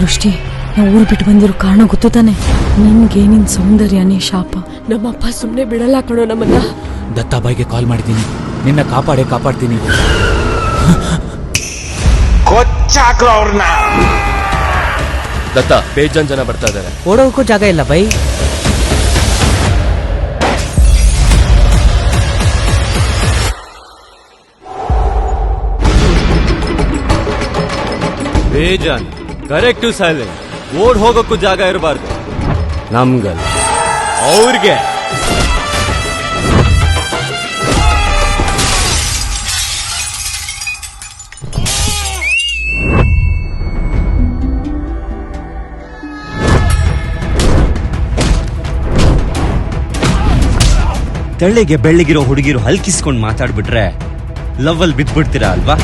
ದೃಷ್ಟಿ ನಾ ಊರು ಬಿಟ್ಟು ಬಂದಿರೋ ಕಾರಣ ಗೊತ್ತು ತಾನೆ. ನಿನ್ಗೆ ನಿನ್ ಸೌಂದರ್ಯನೇ ಶಾಪ. ನಮ್ಮಪ್ಪ ಸುಮ್ಮನೆ ಬಿಡಲ್ಲ ಕಣೋ ನಮ್ಮನ್ನ. ದತ್ತಾಬಾಯಿಗೆ ಕಾಲ್ ಮಾಡಿದ್ದೀನಿ. ನಿನ್ನ ಕಾಪಾಡೇ ಕಾಪಾಡ್ತೀನಿ. ಕೊಚ್ಚಾಕ್ರು ಅವ್ರನ್ನ ದತ್ತ ಬೇಜಾನ್ ಜನ ಬರ್ತಾ ಇದಾರೆ. ಓಡೋಕ್ಕೂ ಜಾಗ ಇಲ್ಲ ಬೈ. ಬೇಜಾನ್. ಕರೆಕ್ಟು ಸೈಲೆಂಟ್ ಓಡ್ ಹೋಗೋಕ್ಕೂ ಜಾಗ ಇರಬಾರ್ದು. ನಮ್ಗಲ್ಲ. ಅವ್ರಿಗೆ. ತೆಳ್ಳಿಗೆ ಬೆಳ್ಳಿಗಿರೋ ಹುಡುಗಿರು ಹಲ್ಕಿಸ್ಕೊಂಡು ಮಾತಾಡ್ಬಿಟ್ರೆ ಲವ್ ಅಲ್ಲಿ ಬಿದ್ದ್ಬಿಡ್ತೀರಾ ಅಲ್ವಾ?